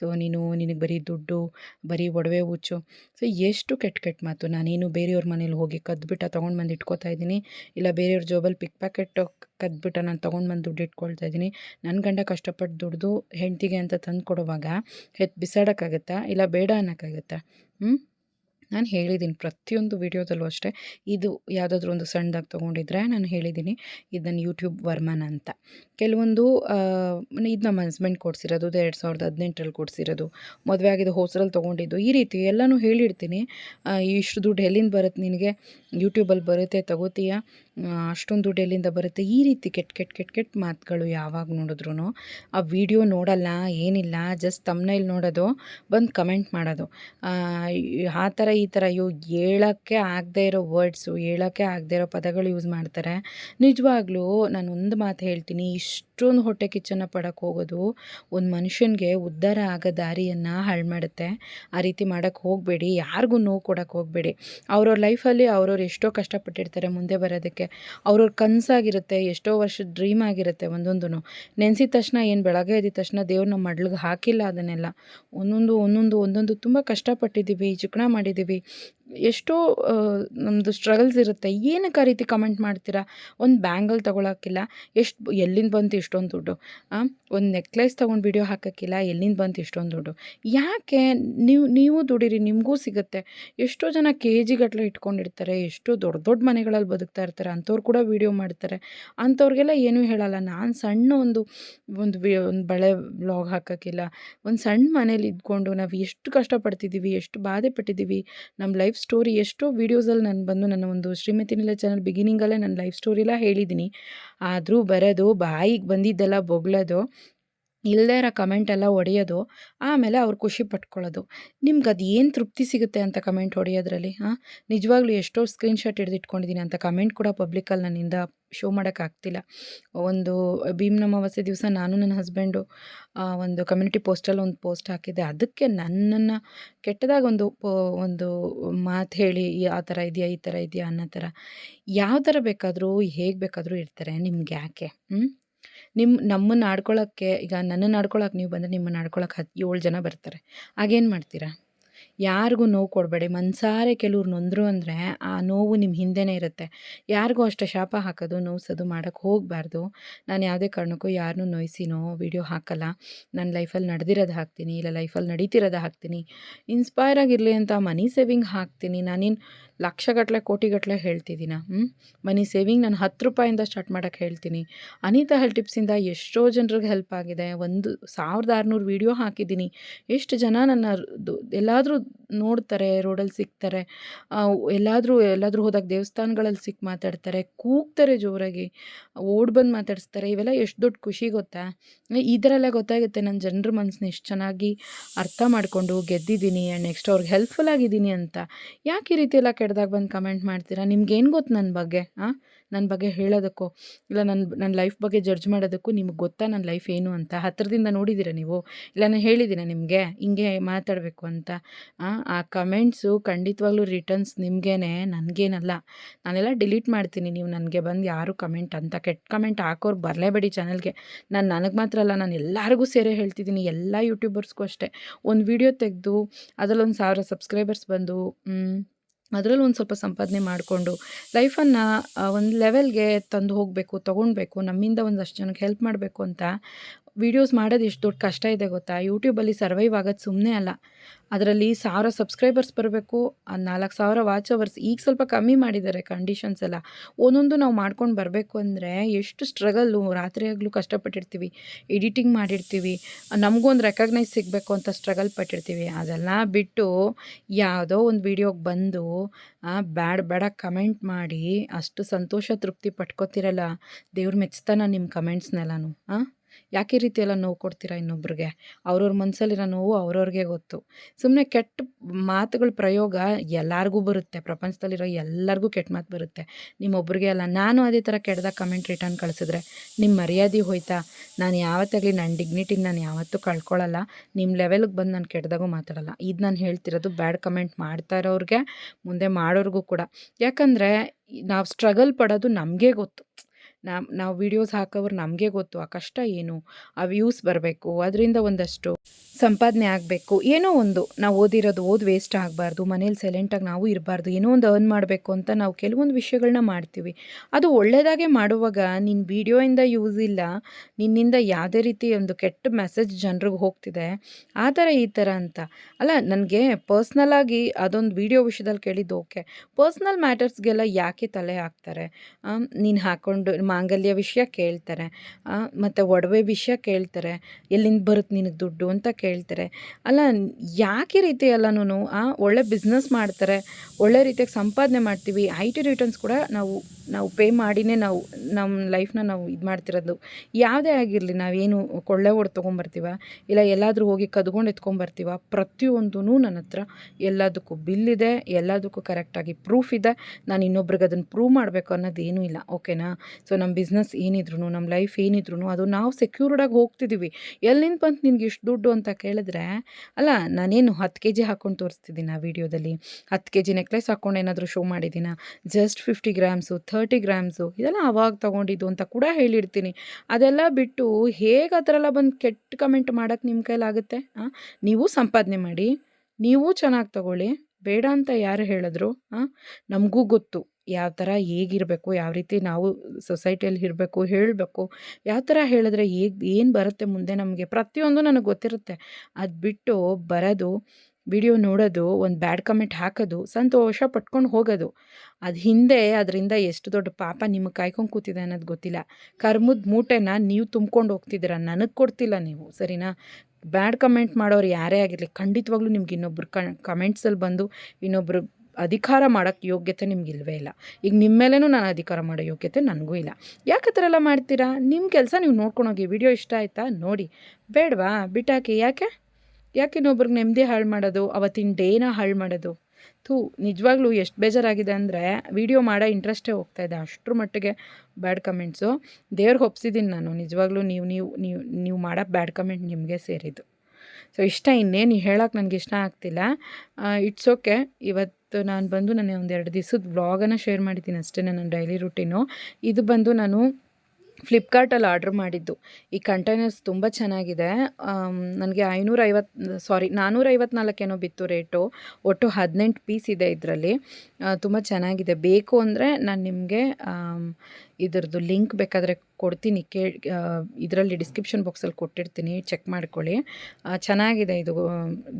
ಸೊ ನೀನು, ನಿನಗೆ ಬರೀ ದುಡ್ಡು, ಬರೀ ಒಡವೆ ಹುಚ್ಚು. ಸೊ ಎಷ್ಟು ಕೆಟ್ಟ ಕೆಟ್ಟ ಮಾತು ನಾನೇನು ಬೇರೆಯವ್ರ ಮನೇಲಿ ಹೋಗಿ ಕದ್ದುಬಿಟ್ಟ ತೊಗೊಂಡು ಬಂದು ಇಟ್ಕೋತಾ ಇದ್ದೀನಿ ಇಲ್ಲ ಬೇರೆಯವ್ರ ಜೋಬಲ್ಲಿ ಪಿಕ್ ಪ್ಯಾಕೆಟ್ ಕದ್ಬಿಟ್ಟು ನಾನು ತೊಗೊಂಡು ಬಂದು ದುಡ್ಡು ಇಟ್ಕೊಳ್ತಾ ಇದ್ದೀನಿ. ನನ್ನ ಗಂಡ ಕಷ್ಟಪಟ್ಟು ದುಡ್ದು ಹೆಂಡತಿಗೆ ಅಂತ ತಂದು ಕೊಡುವಾಗ ಹೆತ್ತು ಬಿಸಾಡೋಕ್ಕಾಗತ್ತಾ ಇಲ್ಲ ಬೇಡ ಅನ್ನೋಕ್ಕಾಗತ್ತಾ? ಹ್ಞೂ ನಾನು ಹೇಳಿದ್ದೀನಿ ಪ್ರತಿಯೊಂದು ವಿಡಿಯೋದಲ್ಲೂ ಅಷ್ಟೇ. ಇದು ಯಾವುದಾದ್ರೂ ಒಂದು ಸಣ್ಣದಾಗಿ ತೊಗೊಂಡಿದ್ರೆ ನಾನು ಹೇಳಿದ್ದೀನಿ ಇದು ನನ್ನ ಯೂಟ್ಯೂಬ್ ವರ್ಮನ್ ಅಂತ. ಕೆಲವೊಂದು ಇದು ನಮ್ಮ ಹಸ್ಬೆಂಡ್ ಕೊಡಿಸಿರೋದು ಎರಡು ಸಾವಿರದ ಹದಿನೆಂಟರಲ್ಲಿ ಕೊಡಿಸಿರೋದು, ಮದುವೆ ಆಗಿದ್ದು ಹೊಸರಲ್ಲಿ ತೊಗೊಂಡಿದ್ದು, ಈ ರೀತಿ ಎಲ್ಲನೂ ಹೇಳಿರ್ತೀನಿ. ಇಷ್ಟು ದುಡ್ಡು ಎಲ್ಲಿಂದ ಬರುತ್ತೆ ನಿನಗೆ? ಯೂಟ್ಯೂಬಲ್ಲಿ ಬರುತ್ತೆ, ತಗೋತೀಯ? ಅಷ್ಟೊಂದು ದುಡ್ಡು ಎಲ್ಲಿಂದ ಬರುತ್ತೆ? ಈ ರೀತಿ ಕೆಟ್ಟ ಕೆಟ್ಟ ಕೆಟ್ಟ ಕೆಟ್ಟ ಮಾತುಗಳು ಯಾವಾಗ ನೋಡಿದ್ರು ಆ ವಿಡಿಯೋ ನೋಡಲ್ಲ, ಏನಿಲ್ಲ, ಜಸ್ಟ್ ತಮ್ಮನೇಲಿ ನೋಡೋದು, ಬಂದು ಕಮೆಂಟ್ ಮಾಡೋದು. ಆ ಥರ ಈ ಥರ ಇವು ಹೇಳೋಕ್ಕೆ ಆಗದೆ ಇರೋ ವರ್ಡ್ಸು, ಹೇಳೋಕ್ಕೆ ಆಗದೆ ಇರೋ ಪದಗಳು ಯೂಸ್ ಮಾಡ್ತಾರೆ. ನಿಜವಾಗ್ಲೂ ನಾನು ಒಂದು ಮಾತು ಹೇಳ್ತೀನಿ ಇಷ್ಟೊಂದು ಹೊಟ್ಟೆ ಕಿಚ್ಚನ್ನು ಪಡಕ್ಕೆ ಹೋಗೋದು, ಒಂದು ಮನುಷ್ಯನಿಗೆ ಉದ್ಧಾರ ಆಗೋ ದಾರಿಯನ್ನು ಹಾಳು ಮಾಡುತ್ತೆ. ಆ ರೀತಿ ಮಾಡೋಕ್ಕೆ ಹೋಗಬೇಡಿ, ಯಾರಿಗೂ ನೋವು ಕೊಡೋಕ್ಕೆ ಹೋಗಬೇಡಿ. ಅವ್ರವ್ರ ಲೈಫಲ್ಲಿ ಅವ್ರವ್ರು ಎಷ್ಟೋ ಕಷ್ಟಪಟ್ಟಿರ್ತಾರೆ ಮುಂದೆ ಬರೋದಕ್ಕೆ. ಅವ್ರವ್ರ ಕನಸಾಗಿರುತ್ತೆ, ಎಷ್ಟೋ ವರ್ಷದ ಡ್ರೀಮ್ ಆಗಿರುತ್ತೆ ಒಂದೊಂದು ನೆನೆಸಿದ ತಕ್ಷಣ ಏನು ಬೆಳಗ್ಗೆ ಎದ್ದ ತಕ್ಷಣ ದೇವ್ರು ನಮ್ಮ ಮಡ್ಲಿಗೆ ಹಾಕಿಲ್ಲ ಅದನ್ನೆಲ್ಲ. ಒಂದೊಂದು ಒಂದೊಂದು ಒಂದೊಂದು ತುಂಬ ಕಷ್ಟಪಟ್ಟಿದ್ದೀವಿ ಚಿಕ್ಕಣ ಮಾಡಿದ್ದೀವಿ ಎಷ್ಟೋ ನಮ್ಮದು ಸ್ಟ್ರಗಲ್ಸ್ ಇರುತ್ತೆ. ಏನಕ್ಕೆ ಆ ರೀತಿ ಕಮೆಂಟ್ ಮಾಡ್ತೀರಾ? ಒಂದು ಬ್ಯಾಂಗಲ್ ತೊಗೊಳಕ್ಕಿಲ್ಲ ಎಷ್ಟು, ಎಲ್ಲಿಂದ ಬಂತು ಇಷ್ಟೊಂದು ದುಡ್ಡು? ಒಂದು ನೆಕ್ಲೆಸ್ ತೊಗೊಂಡು ವಿಡಿಯೋ ಹಾಕೋಕ್ಕಿಲ್ಲ ಎಲ್ಲಿಂದ ಬಂತು ಇಷ್ಟೊಂದು ದುಡ್ಡು? ಯಾಕೆ ನೀವು ನೀವು ದುಡೀರಿ, ನಿಮಗೂ ಸಿಗುತ್ತೆ. ಎಷ್ಟೋ ಜನ ಕೆ ಜಿಗಟ್ಟಲೆ ಇಟ್ಕೊಂಡಿರ್ತಾರೆ, ಎಷ್ಟೋ ದೊಡ್ಡ ದೊಡ್ಡ ಮನೆಗಳಲ್ಲಿ ಬದುಕ್ತಾ ಇರ್ತಾರೆ, ಅಂಥವ್ರು ಕೂಡ ವಿಡಿಯೋ ಮಾಡ್ತಾರೆ. ಅಂಥವ್ರಿಗೆಲ್ಲ ಏನೂ ಹೇಳಲ್ಲ. ನಾನು ಸಣ್ಣ ಒಂದು ಒಂದು ಒಂದು ಬಳೆ ಬ್ಲಾಗ್ ಹಾಕೋಕ್ಕಿಲ್ಲ ಒಂದು ಸಣ್ಣ ಮನೇಲಿ ಇದ್ಕೊಂಡು ನಾವು ಎಷ್ಟು ಕಷ್ಟಪಡ್ತಿದ್ದೀವಿ ಎಷ್ಟು ಬಾಧೆ ಪಟ್ಟಿದ್ದೀವಿ ನಮ್ಮ ಲೈಫ್ ಸ್ಟೋರಿ ಎಷ್ಟೋ ವೀಡಿಯೋಸಲ್ಲಿ ನಾನು ಬಂದು ನನ್ನ ಒಂದು ಶ್ರೀಮತಿ ನಿಲ ಚಾನಲ್ ಬಿಗಿನಿಂಗಲ್ಲೇ ನನ್ನ ಲೈಫ್ ಸ್ಟೋರಿಲ್ಲ ಹೇಳಿದ್ದೀನಿ. ಆದರೂ ಬರೋದು, ಬಾಯಿಗೆ ಬಂದಿದ್ದೆಲ್ಲ ಬೊಗಳೋದು. ಇಲ್ಲದೇ ಇರೋ ಕಮೆಂಟ್ ಎಲ್ಲ ಹೊಡೆಯೋದು, ಆಮೇಲೆ ಅವ್ರು ಖುಷಿ ಪಟ್ಕೊಳ್ಳೋದು. ನಿಮ್ಗೆ ಅದು ಏನು ತೃಪ್ತಿ ಸಿಗುತ್ತೆ ಅಂತ ಕಮೆಂಟ್ ಹೊಡೆಯೋದ್ರಲ್ಲಿ, ಹಾಂ? ನಿಜವಾಗ್ಲೂ ಎಷ್ಟೋ ಸ್ಕ್ರೀನ್ಶಾಟ್ ಹಿಡಿದಿಟ್ಕೊಂಡಿದ್ದೀನಿ ಅಂತ ಕಮೆಂಟ್ ಕೂಡ ಪಬ್ಲಿಕಲ್ಲಿ ನನ್ನಿಂದ ಶೋ ಮಾಡೋಕ್ಕಾಗ್ತಿಲ್ಲ ಒಂದು ಭೀಮ್ ಅಮಾವಾಸ್ಯೆ ದಿವಸ ನಾನು ನನ್ನ ಹಸ್ಬೆಂಡು ಒಂದು ಕಮ್ಯುನಿಟಿ ಪೋಸ್ಟಲ್ಲಿ ಒಂದು ಪೋಸ್ಟ್ ಹಾಕಿದ್ದೆ. ಅದಕ್ಕೆ ನನ್ನನ್ನು ಕೆಟ್ಟದಾಗ ಒಂದು ಒಂದು ಮಾತು ಹೇಳಿ ಆ ಥರ ಇದೆಯಾ, ಈ ಥರ ಇದೆಯಾ ಅನ್ನೋ ಥರ ಯಾವ ಥರ ಬೇಕಾದರೂ, ಹೇಗೆ ಬೇಕಾದರೂ ಇರ್ತಾರೆ ನಿಮ್ಗೆ ಯಾಕೆ ಹ್ಞೂ ನಿಮ್ಮ ನಮ್ಮನ್ನು ಆಡ್ಕೊಳ್ಳೋಕ್ಕೆ ಈಗ ನನ್ನನ್ನು ಆಡ್ಕೊಳಕ್ಕೆ ನೀವು ಬಂದರೆ ನಿಮ್ಮನ್ನು ಆಡ್ಕೊಳಕ್ಕೆ ಹತ್ತು ಏಳು ಜನ ಬರ್ತಾರೆ. ಆಗೇನು ಮಾಡ್ತೀರಾ? ಯಾರಿಗೂ ನೋವು ಕೊಡಬೇಡಿ. ಮನ್ಸಾರೆ ಕೆಲವ್ರು ನೊಂದರು ಅಂದರೆ ಆ ನೋವು ನಿಮ್ಮ ಹಿಂದೆನೇ ಇರುತ್ತೆ. ಯಾರಿಗೂ ಅಷ್ಟೇ ಶಾಪ ಹಾಕೋದು, ನೋವ್ಸೋದು ಮಾಡೋಕ್ಕೆ ಹೋಗಬಾರ್ದು. ನಾನು ಯಾವುದೇ ಕಾರಣಕ್ಕೂ ಯಾರನ್ನೂ ನೋಯಿಸಿನೋ ವೀಡಿಯೋ ಹಾಕಲ್ಲ. ನನ್ನ ಲೈಫಲ್ಲಿ ನಡೆದಿರೋದು ಹಾಕ್ತೀನಿ, ಇಲ್ಲ ಲೈಫಲ್ಲಿ ನಡೀತಿರೋದು ಹಾಕ್ತೀನಿ. ಇನ್ಸ್ಪೈರ್ ಆಗಿರಲಿ ಅಂತ ಮನಿ ಸೇವಿಂಗ್ ಹಾಕ್ತೀನಿ. ನಾನೇನು ಲಕ್ಷಗಟ್ಟಲೆ ಕೋಟಿಗಟ್ಟಲೆ ಹೇಳ್ತಿದ್ದೀನ? ಹ್ಞೂ ಮನಿ ಸೇವಿಂಗ್ ನಾನು ಹತ್ತು ರೂಪಾಯಿಂದ ಸ್ಟಾರ್ಟ್ ಮಾಡೋಕ್ಕೆ ಹೇಳ್ತೀನಿ. ಅನಿತಾ ಹೆಲ್ ಟಿಪ್ಸಿಂದ ಎಷ್ಟೋ ಜನರಿಗೆ ಹೆಲ್ಪ್ ಆಗಿದೆ. ಒಂದು ಸಾವಿರದ ಆರುನೂರು ವೀಡಿಯೋ ಹಾಕಿದ್ದೀನಿ. ಎಷ್ಟು ಜನ ನನ್ನ ಎಲ್ಲಾದರೂ ನೋಡ್ತಾರೆ, ರೋಡಲ್ಲಿ ಸಿಗ್ತಾರೆ. ಎಲ್ಲಾದರೂ ಎಲ್ಲಾದರೂ ಹೋದಾಗ ದೇವಸ್ಥಾನಗಳಲ್ಲಿ ಸಿಕ್ಕಿ ಮಾತಾಡ್ತಾರೆ, ಕೂಗ್ತಾರೆ ಜೋರಾಗಿ. ಓಡ್ ಬಂದು ಮಾತಾಡಿಸ್ತಾರೆ. ಇವೆಲ್ಲ ಎಷ್ಟು ದೊಡ್ಡ ಖುಷಿ ಗೊತ್ತಾ? ಇದರಲ್ಲೇ ಗೊತ್ತಾಗುತ್ತೆ ನನ್ನ ಜನರ ಮನಸ್ಸನ್ನ ಎಷ್ಟು ಚೆನ್ನಾಗಿ ಅರ್ಥ ಮಾಡಿಕೊಂಡು ಗೆದ್ದಿದ್ದೀನಿ ಆ್ಯಂಡ್ ನೆಕ್ಸ್ಟ್ ಅವ್ರಿಗೆ ಹೆಲ್ಪ್ಫುಲ್ ಆಗಿದ್ದೀನಿ ಅಂತ. ಯಾಕೆ ಈ ರೀತಿ ಎಲ್ಲ ಕೆಟ್ಟದಾಗ ಬಂದು ಕಮೆಂಟ್ ಮಾಡ್ತೀರಾ? ನಿಮ್ಗೇನು ಗೊತ್ತು ನನ್ನ ಬಗ್ಗೆ? ಹಾಂ ನನ್ನ ಬಗ್ಗೆ ಹೇಳೋದಕ್ಕೋ? ಇಲ್ಲ ನನ್ನ ನನ್ನ ಲೈಫ್ ಬಗ್ಗೆ ಜಡ್ಜ್ ಮಾಡೋದಕ್ಕೂ ನಿಮ್ಗೆ ಗೊತ್ತಾ ನನ್ನ ಲೈಫ್ ಏನು ಅಂತ? ಹತ್ತಿರದಿಂದ ನೋಡಿದ್ದೀರಾ ನೀವು? ಇಲ್ಲ ನಾನು ಹೇಳಿದ್ದೀನಿ ನಿಮಗೆ? ಹಿಂಗೆ ಮಾತಾಡಬೇಕು ಅಂತ? ಆ ಕಮೆಂಟ್ಸು ಖಂಡಿತವಾಗ್ಲೂ ರಿಟರ್ನ್ಸ್ ನಿಮಗೇನೆ, ನನಗೇನಲ್ಲ. ನಾನೆಲ್ಲ ಡಿಲೀಟ್ ಮಾಡ್ತೀನಿ. ನೀವು ನನಗೆ ಬಂದು ಯಾರು ಕಮೆಂಟ್ ಅಂತ, ಕೆಟ್ಟ ಕಮೆಂಟ್ ಹಾಕೋರು ಬರಲೇಬೇಡಿ ಚಾನಲ್ಗೆ ನಾನು ನನಗೆ ಮಾತ್ರ ಅಲ್ಲ, ನಾನು ಎಲ್ಲರಿಗೂ ಸೇರೆ ಹೇಳ್ತಿದ್ದೀನಿ. ಎಲ್ಲ ಯೂಟ್ಯೂಬರ್ಸ್ಗೂ ಅಷ್ಟೇ. ಒಂದು ವೀಡಿಯೋ ತೆಗೆದು, ಅದರಲ್ಲೊಂದು ಸಾವಿರ ಸಬ್ಸ್ಕ್ರೈಬರ್ಸ್ ಬಂದು ಅದರಲ್ಲೂ ಒಂದು ಸ್ವಲ್ಪ ಸಂಪಾದನೆ ಮಾಡಿಕೊಂಡು ಲೈಫನ್ನು ಒಂದು ಲೆವೆಲ್ಗೆ ತಂದು ಹೋಗಬೇಕು ತೊಗೊಳ್ಬೇಕು ನಮ್ಮಿಂದ ಒಂದಷ್ಟು ಜನಕ್ಕೆ ಹೆಲ್ಪ್ ಮಾಡಬೇಕು ಅಂತ ವೀಡಿಯೋಸ್ ಮಾಡೋದು ಎಷ್ಟು ದೊಡ್ಡ ಕಷ್ಟ ಇದೆ ಗೊತ್ತಾ? ಯೂಟ್ಯೂಬಲ್ಲಿ ಸರ್ವೈವ್ ಆಗೋದು ಸುಮ್ಮನೆ ಅಲ್ಲ. ಅದರಲ್ಲಿ ಸಾವಿರ ಸಬ್ಸ್ಕ್ರೈಬರ್ಸ್ ಬರಬೇಕು ನಾಲ್ಕು ಸಾವಿರ ವಾಚ್ ಅವರ್ಸ್ ಈಗ ಸ್ವಲ್ಪ ಕಮ್ಮಿ ಮಾಡಿದ್ದಾರೆ ಕಂಡೀಷನ್ಸ್ ಎಲ್ಲ. ಒಂದೊಂದು ನಾವು ಮಾಡ್ಕೊಂಡು ಬರಬೇಕು ಅಂದರೆ ಎಷ್ಟು ಸ್ಟ್ರಗಲ್ಲು ರಾತ್ರಿ ಆಗಲೂ ಕಷ್ಟಪಟ್ಟಿರ್ತೀವಿ. ಎಡಿಟಿಂಗ್ ಮಾಡಿರ್ತೀವಿ, ನಮಗೂ ಒಂದು ರೆಕಗ್ನೈಸ್ ಸಿಗಬೇಕು ಅಂತ ಸ್ಟ್ರಗಲ್ ಪಟ್ಟಿರ್ತೀವಿ. ಅದೆಲ್ಲ ಬಿಟ್ಟು ಯಾವುದೋ ಒಂದು ವೀಡಿಯೋಗೆ ಬಂದು ಬ್ಯಾಡ್ ಬೇಡ ಕಮೆಂಟ್ ಮಾಡಿ ಅಷ್ಟು ಸಂತೋಷ, ತೃಪ್ತಿ ಪಟ್ಕೋತಿರಲ್ಲ ದೇವ್ರು ಮೆಚ್ತಾನ ನಿಮ್ಮ ಕಮೆಂಟ್ಸ್ನೆಲ್ಲನೂ ಹಾಂ ಯಾಕೆ ರೀತಿ ಎಲ್ಲ ನೋವು ಕೊಡ್ತೀರಾ ಇನ್ನೊಬ್ರಿಗೆ? ಅವ್ರವ್ರ ಮನಸ್ಸಲ್ಲಿರೋ ನೋವು ಅವ್ರವ್ರಿಗೆ ಗೊತ್ತು. ಸುಮ್ಮನೆ ಕೆಟ್ಟ ಮಾತುಗಳ ಪ್ರಯೋಗ ಎಲ್ಲರಿಗೂ ಬರುತ್ತೆ. ಪ್ರಪಂಚದಲ್ಲಿರೋ ಎಲ್ಲರಿಗೂ ಕೆಟ್ಟ ಮಾತು ಬರುತ್ತೆ. ನಿಮ್ಮೊಬ್ರಿಗೆ ಅಲ್ಲ. ನಾನು ಅದೇ ಥರ ಕೆಟ್ಟದಾಗ ಕಮೆಂಟ್ ರಿಟರ್ನ್ ಕಳಿಸಿದ್ರೆ ನಿಮ್ಮ ಮರ್ಯಾದೆ ಹೋಯ್ತಾ? ನಾನು ಯಾವತ್ತಾಗಲಿ ನನ್ನ ಡಿಗ್ನಿಟಿನ ನಾನು ಯಾವತ್ತೂ ಕಳ್ಕೊಳ್ಳಲ್ಲ ನಿಮ್ಮ ಲೆವೆಲ್ಗೆ ಬಂದು ನಾನು ಕೆಟ್ಟದಾಗೂ ಮಾತಾಡಲ್ಲ. ಇದು ನಾನು ಹೇಳ್ತಿರೋದು ಬ್ಯಾಡ್ ಕಮೆಂಟ್ ಮಾಡ್ತಾ ಇರೋರಿಗೆ, ಮುಂದೆ ಮಾಡೋರಿಗೂ ಕೂಡ. ಯಾಕಂದರೆ ನಾವು ಸ್ಟ್ರಗಲ್ ಪಡೋದು ನಮಗೆ ಗೊತ್ತು. ನಾವು ನಾವು ವೀಡಿಯೋಸ್ ಹಾಕೋರು ನಮಗೆ ಗೊತ್ತು, ಆ ಕಷ್ಟ ಏನು, ಆ ವ್ಯೂಸ್ ಬರಬೇಕು, ಅದರಿಂದ ಒಂದಷ್ಟು ಸಂಪಾದನೆ ಆಗಬೇಕು, ಏನೋ ಒಂದು. ನಾವು ಓದಿರೋದು ಓದ್ ವೇಸ್ಟ್ ಆಗಬಾರ್ದು, ಮನೇಲಿ ಸೈಲೆಂಟಾಗಿ ನಾವು ಇರಬಾರ್ದು, ಏನೋ ಒಂದು ಅರ್ನ್ ಮಾಡಬೇಕು ಅಂತ ನಾವು ಕೆಲವೊಂದು ವಿಷಯಗಳನ್ನ ಮಾಡ್ತೀವಿ. ಅದು ಒಳ್ಳೆಯದಾಗೆ ಮಾಡುವಾಗ ನಿನ್ನ ವೀಡಿಯೋಯಿಂದ ಯೂಸ್ ಇಲ್ಲ, ನಿನ್ನಿಂದ ಯಾವುದೇ ರೀತಿ ಒಂದು ಕೆಟ್ಟ ಮೆಸೇಜ್ ಜನರಿಗೆ ಹೋಗ್ತಿದೆ, ಆ ಥರ ಈ ಥರ ಅಂತ. ಅಲ್ಲ, ನನಗೆ ಪರ್ಸ್ನಲಾಗಿ ಅದೊಂದು ವೀಡಿಯೋ ವಿಷಯದಲ್ಲಿ ಕೇಳಿದ್ದು ಓಕೆ ಪರ್ಸ್ನಲ್ ಮ್ಯಾಟರ್ಸ್ಗೆಲ್ಲ ಯಾಕೆ ತಲೆ ಹಾಕ್ತಾರೆ? ನೀನು ಹಾಕ್ಕೊಂಡು ಮಾಂಗಲ್ಯ ವಿಷಯ ಕೇಳ್ತಾರೆ ಮತ್ತು ಒಡವೆ ವಿಷಯ ಕೇಳ್ತಾರೆ, ಎಲ್ಲಿಂದ ಬರುತ್ತೆ ನಿನಗೆ ದುಡ್ಡು ಅಂತ ಕೇಳ್ತಾರೆ. ಅಲ್ಲ, ಯಾಕೆ ರೀತಿ ಎಲ್ಲನೂ ಒಳ್ಳೆ ಬಿಸ್ನೆಸ್ ಮಾಡ್ತಾರೆ, ಒಳ್ಳೆ ರೀತಿಯಾಗಿ ಸಂಪಾದನೆ ಮಾಡ್ತೀವಿ ಐ ಟಿ ರಿಟರ್ನ್ಸ್ ಕೂಡ ನಾವು ನಾವು ಪೇ ಮಾಡಿನೇ ನಾವು ನಮ್ಮ ಲೈಫ್ನ ನಾವು ಇದು ಮಾಡ್ತಿರೋದು. ಯಾವುದೇ ಆಗಿರಲಿ, ನಾವೇನು ಕೊಳ್ಳೆ ಹೊಡೆದು ತೊಗೊಂಬರ್ತೀವ? ಇಲ್ಲ ಎಲ್ಲಾದರೂ ಹೋಗಿ ಕದ್ಕೊಂಡು ಎತ್ಕೊಂಬರ್ತೀವ? ಪ್ರತಿಯೊಂದೂ ನನ್ನ ಹತ್ರ ಎಲ್ಲದಕ್ಕೂ ಬಿಲ್ ಇದೆ, ಎಲ್ಲದಕ್ಕೂ ಕರೆಕ್ಟಾಗಿ ಪ್ರೂಫ್ ಇದೆ. ನಾನು ಇನ್ನೊಬ್ರಿಗೆ ಅದನ್ನು ಪ್ರೂವ್ ಮಾಡಬೇಕು ಅನ್ನೋದೇನೂ ಇಲ್ಲ ಓಕೆನಾ ಸೊ ನಮ್ಮ ಬಿಸ್ನೆಸ್ ಏನಿದ್ರು ನಮ್ಮ ಲೈಫ್ ಏನಿದ್ರು ಅದು ನಾವು ಸೆಕ್ಯೂರ್ಡಾಗಿ ಹೋಗ್ತಿದ್ದೀವಿ ಎಲ್ಲಿಂದ ಬಂತು ನಿನಗೆ ಇಷ್ಟು ದುಡ್ಡು ಅಂತ ಕೇಳಿದ್ರೆ, ಅಲ್ಲ, ನಾನೇನು ಹತ್ತು ಕೆ ಜಿ ಹಾಕ್ಕೊಂಡು ತೋರಿಸ್ತಿದ್ದೀನಿ ಆ ವಿಡಿಯೋದಲ್ಲಿ ಹತ್ತು ಕೆ ಜಿ ನೆಕ್ಲೆಸ್ ಹಾಕ್ಕೊಂಡು ಏನಾದರೂ show ಮಾಡಿದ್ದೀನ just fifty grams thirty grams ಇದೆಲ್ಲ ಅವಾಗ ತೊಗೊಂಡಿದ್ದು ಅಂತ ಕೂಡ ಹೇಳಿರ್ತೀನಿ. ಅದೆಲ್ಲ ಬಿಟ್ಟು ಹೇಗೆ ಆ ಬಂದು ಕೆಟ್ಟ ಕಮೆಂಟ್ ಮಾಡೋಕ್ಕೆ ನಿಮ್ಮ ಕೈಲಾಗುತ್ತೆ ಹಾಂ ನೀವು ಸಂಪಾದನೆ ಮಾಡಿ, ನೀವು ಚೆನ್ನಾಗಿ ತೊಗೊಳ್ಳಿ. ಬೇಡ ಅಂತ ಯಾರು ಹೇಳಿದ್ರು ಹಾಂ ನಮಗೂ ಗೊತ್ತು ಯಾವ ಥರ ಹೇಗಿರಬೇಕು, ಯಾವ ರೀತಿ ನಾವು ಸೊಸೈಟಿಯಲ್ಲಿ ಇರಬೇಕು, ಹೇಳಬೇಕು. ಯಾವ ಥರ ಹೇಳಿದ್ರೆ ಹೇಗೆ, ಏನು ಬರುತ್ತೆ ಮುಂದೆ ನಮಗೆ? ಪ್ರತಿಯೊಂದು ನನಗೆ ಗೊತ್ತಿರುತ್ತೆ. ಅದು ಬಿಟ್ಟು ಬರೋದು ವಿಡಿಯೋ ನೋಡೋದು, ಒಂದು ಬ್ಯಾಡ್ ಕಮೆಂಟ್ ಹಾಕೋದು, ಸಂತೋಷ ಪಟ್ಕೊಂಡು ಹೋಗೋದು. ಅದು ಹಿಂದೆ, ಅದರಿಂದ ಎಷ್ಟು ದೊಡ್ಡ ಪಾಪ ನಿಮಗೆ ಕಾಯ್ಕೊಂಡು ಕೂತಿದೆ ಅನ್ನೋದು ಗೊತ್ತಿಲ್ಲ. ಕರ್ಮದ ಮೂಟೆನ ನೀವು ತುಂಬ್ಕೊಂಡು ಹೋಗ್ತಿದ್ದೀರ, ನನಗೆ ಕೊಡ್ತಿಲ್ಲ ನೀವು, ಸರಿನಾ? ಬ್ಯಾಡ್ ಕಮೆಂಟ್ ಮಾಡೋರು ಯಾರೇ ಆಗಿರಲಿ, ಖಂಡಿತವಾಗ್ಲೂ ನಿಮ್ಗೆ ಇನ್ನೊಬ್ರು ಕಮೆಂಟ್ಸಲ್ಲಿ ಬಂದು ಇನ್ನೊಬ್ರು ಅಧಿಕಾರ ಮಾಡೋಕ್ಕೆ ಯೋಗ್ಯತೆ ನಿಮ್ಗೆ ಇಲ್ಲವೇ ಇಲ್ಲ. ಈಗ ನಿಮ್ಮ ಮೇಲೇನೂ ನಾನು ಅಧಿಕಾರ ಮಾಡೋ ಯೋಗ್ಯತೆ ನನಗೂ ಇಲ್ಲ. ಯಾಕೆ ಥರ ಎಲ್ಲ ಮಾಡ್ತೀರಾ? ನಿಮ್ಮ ಕೆಲಸ ನೀವು ನೋಡ್ಕೊಂಡೋಗಿ ವಿಡಿಯೋ ಇಷ್ಟ ಆಯಿತಾ? ನೋಡಿ. ಬೇಡವಾ? ಬಿಟ್ಟಾಕಿ, ಯಾಕೆ? ಯಾಕೆ ಇನ್ನೊಬ್ರಿಗೆ ನೆಮ್ಮದಿ ಹಾಳು ಮಾಡೋದು? ಅವತ್ತಿನ ಡೇನ ಹಾಳು ಮಾಡೋದು. ಥೂ, ನಿಜವಾಗ್ಲೂ ಎಷ್ಟು ಬೇಜಾರಾಗಿದೆ ಅಂದರೆ, ವಿಡಿಯೋ ಮಾಡೋ ಇಂಟ್ರೆಸ್ಟೇ ಹೋಗ್ತಾ ಇದೆ. ಅಷ್ಟ್ರ ಮಟ್ಟಿಗೆ ಬ್ಯಾಡ್ ಕಮೆಂಟ್ಸು. ದೇವ್ರಿಗೆ ಒಪ್ಸಿದ್ದೀನಿ ನಾನು. ನಿಜವಾಗ್ಲೂ ನೀವು ನೀವು ನೀವು ನೀವು ಮಾಡೋ ಬ್ಯಾಡ್ ಕಮೆಂಟ್ ನಿಮಗೆ ಸೇರಿದ್ದು. ಸೊ, ಇಷ್ಟ ಇನ್ನೇನು ಹೇಳೋಕೆ ನನಗೆ ಇಷ್ಟ ಆಗ್ತಿಲ್ಲ. It's okay. ಇವತ್ತು ನಾನು ಬಂದು ನಾನು ಒಂದೆರಡು ದಿವಸದ ವ್ಲಾಗನ್ನು ಶೇರ್ ಮಾಡಿದ್ದೀನಿ ಅಷ್ಟೇ, ನನ್ನ ಡೈಲಿ ರುಟೀನು. ಇದು ಬಂದು ನಾನು ಫ್ಲಿಪ್ಕಾರ್ಟಲ್ಲಿ ಆರ್ಡ್ರ್ ಮಾಡಿದ್ದು. ಈ ಕಂಟೈನರ್ಸ್ ತುಂಬ ಚೆನ್ನಾಗಿದೆ. ನನಗೆ ಐನೂರ ಐವತ್ತು ಸಾರಿ ನಾನ್ನೂರೈವತ್ನಾಲ್ಕೇನೋ ಬಿತ್ತು ರೇಟು ಒಟ್ಟು ಹದಿನೆಂಟು ಪೀಸ್ ಇದೆ ಇದರಲ್ಲಿ. ತುಂಬ ಚೆನ್ನಾಗಿದೆ. ಬೇಕು ಅಂದರೆ ನಾನು ನಿಮಗೆ ಇದರದ್ದು ಲಿಂಕ್ ಬೇಕಾದರೆ ಕೊಡ್ತೀನಿ ಕೇ ಇದರಲ್ಲಿ ಡಿಸ್ಕ್ರಿಪ್ಷನ್ ಬಾಕ್ಸಲ್ಲಿ ಕೊಟ್ಟಿರ್ತೀನಿ ಚೆಕ್ ಮಾಡ್ಕೊಳ್ಳಿ. ಚೆನ್ನಾಗಿದೆ ಇದು,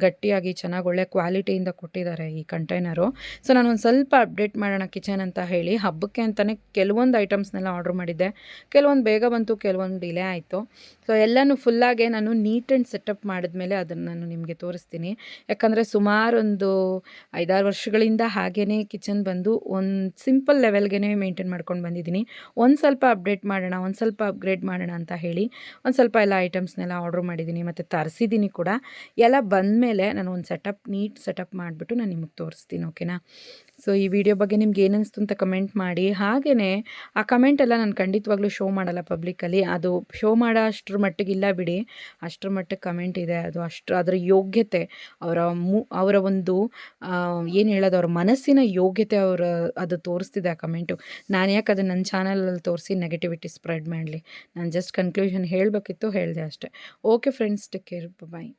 ಗಟ್ಟಿಯಾಗಿ, ಚೆನ್ನಾಗಿ ಒಳ್ಳೆ ಕ್ವಾಲಿಟಿಯಿಂದ ಕೊಟ್ಟಿದ್ದಾರೆ ಈ ಕಂಟೈನರು ಸೊ ನಾನು ಒಂದು ಸ್ವಲ್ಪ ಅಪ್ಡೇಟ್ ಮಾಡೋಣ ಕಿಚನ್ ಅಂತ ಹೇಳಿ. ಹಬ್ಬಕ್ಕೆ ಅಂತಲೇ ಕೆಲವೊಂದು ಐಟಮ್ಸ್ನೆಲ್ಲ ಆರ್ಡ್ರ್ ಮಾಡಿದ್ದೆ. ಕೆಲವೊಂದು ಬೇಗ ಬಂತು, ಕೆಲವೊಂದು ಡಿಲೇ ಆಯಿತು. ಸೊ ಎಲ್ಲನೂ ಫುಲ್ಲಾಗೆ ನಾನು ನೀಟ್ ಆ್ಯಂಡ್ ಸೆಟಪ್ ಮಾಡಿದ್ಮೇಲೆ ಅದನ್ನು ನಾನು ನಿಮಗೆ ತೋರಿಸ್ತೀನಿ. ಯಾಕಂದರೆ ಸುಮಾರೊಂದು ಐದಾರು ವರ್ಷಗಳಿಂದ ಹಾಗೇ ಕಿಚನ್ ಬಂದು ಒಂದು ಸಿಂಪಲ್ ಲೆವೆಲ್ಗೆ ಮೇಂಟೈನ್ ಮಾಡ್ಕೊಂಡು ಬಂದಿದ್ದೀನಿ. ಒಂದು ಸ್ವಲ್ಪ ಅಪ್ಡೇಟ್ ಮಾಡೋಣ ಒಂದು ಸ್ವಲ್ಪ ಅಪ್ಗ್ರೇಡ್ ಮಾಡೋಣ ಅಂತ ಹೇಳಿ ಒಂದು ಸ್ವಲ್ಪ ಎಲ್ಲ ಐಟಮ್ಸ್ನೆಲ್ಲ ಆರ್ಡ್ರ್ ಮಾಡಿದ್ದೀನಿ ಮತ್ತು ತರಿಸಿದ್ದೀನಿ ಕೂಡ. ಎಲ್ಲ ಬಂದಮೇಲೆ ನಾನು ಒಂದು ಸೆಟಪ್ ನೀಟ್ ಸೆಟಪ್ ಮಾಡಿಬಿಟ್ಟು ನಾನು ನಿಮಗೆ ತೋರಿಸ್ತೀನಿ ಓಕೆನಾ ಸೊ ಈ ವಿಡಿಯೋ ಬಗ್ಗೆ ನಿಮ್ಗೆ ಏನಿಸ್ತು ಅಂತ ಕಮೆಂಟ್ ಮಾಡಿ. ಹಾಗೆಯೇ ಆ ಕಮೆಂಟ್ ಎಲ್ಲ ನಾನು ಖಂಡಿತವಾಗ್ಲೂ ಶೋ ಮಾಡಲ್ಲ ಪಬ್ಲಿಕಲ್ಲಿ ಅದು ಶೋ ಮಾಡೋ ಅಷ್ಟರ ಮಟ್ಟಿಗೆ ಇಲ್ಲ ಬಿಡಿ. ಅಷ್ಟರ ಮಟ್ಟಿಗೆ ಕಮೆಂಟ್ ಇದೆ. ಅದು ಅಷ್ಟು ಅದರ ಯೋಗ್ಯತೆ, ಅವರ ಮು, ಅವರ ಒಂದು ಏನು ಹೇಳೋದು, ಅವ್ರ ಮನಸ್ಸಿನ ಯೋಗ್ಯತೆ ಅವರ, ಅದು ತೋರಿಸ್ತಿದೆ ಆ ಕಮೆಂಟು ನಾನು ಯಾಕೆ ಅದು ನನ್ನ ಚಾನಲಲ್ಲಿ ತೋರಿಸಿ ನೆಗೆಟಿವಿಟಿ ಸ್ಪ್ರೆಡ್ ಮಾಡಲಿ? ನಾನು ಜಸ್ಟ್ ಕನ್ಕ್ಲೂಷನ್ ಹೇಳಬೇಕಿತ್ತು, ಹೇಳಿದೆ ಅಷ್ಟೇ. Okay friends take care bye